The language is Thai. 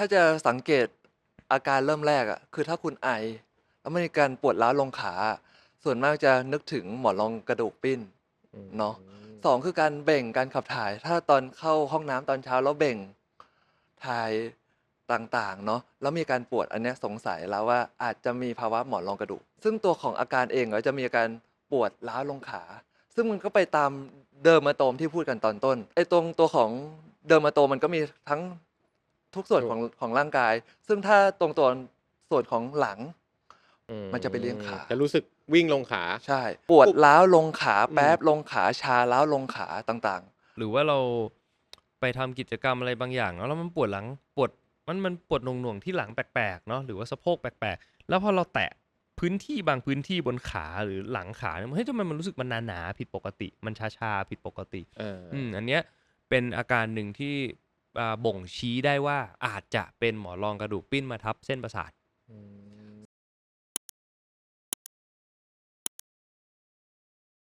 ถ้าจะสังเกตอาการเริ่มแรกอะคือถ้าคุณไอ แล้วมันมีการปวดร้าวลงขา ส่วนมากจะนึกถึงหมอนรองกระดูกปิ้นเนาะสองคือการเบ่งการขับถ่าย ถ้าตอนเข้าห้องน้ำตอนเช้าแล้วเบ่งถ่ายต่างๆเนาะแล้วมีการปวดอันเนี้ยสงสัยแล้วว่าอาจจะมีภาวะหมอนรองกระดูก ซึ่งตัวของอาการเองก็จะมีอาการปวดล้าวลงขา ซึ่งมันก็ไปตามเดอร์มาโตมที่พูดกันตอนต้นไอ้ตรงตัวของเดอร์มาโตมมันก็มีทั้ง ทุกส่วนของของร่างกาย ซึ่งถ้าตรงตัวส่วนของหลังอืมันจะไปเลี้ยงขา จะรู้สึกวิ่งลงขา ใช่ ปวดล้าวลงขาอืมแป๊บลงขาชาล้าวลงขาต่างหรือว่าเราไปทำกิจกรรมอะไรบางอย่างเนาะแล้วมันปวดหลังปวดมันมันปวดหน่วงๆที่หลังแปลกๆเนาะหรือว่าสะโพกแปลกๆ แล้วพอเราแตะพื้นที่บางพื้นที่บนขาหรือหลังขาเนี่ยเฮ้ยทำไมมันรู้สึกมันหนาๆผิดปกติ มันชาๆผิดปกติเออออืมอันเนี้ยเป็นอาการหนึ่งที่อ่า บ่งชี้ได้ว่าอาจจะเป็นหมอรองกระดูกปิ้นมาทับเส้นประสาท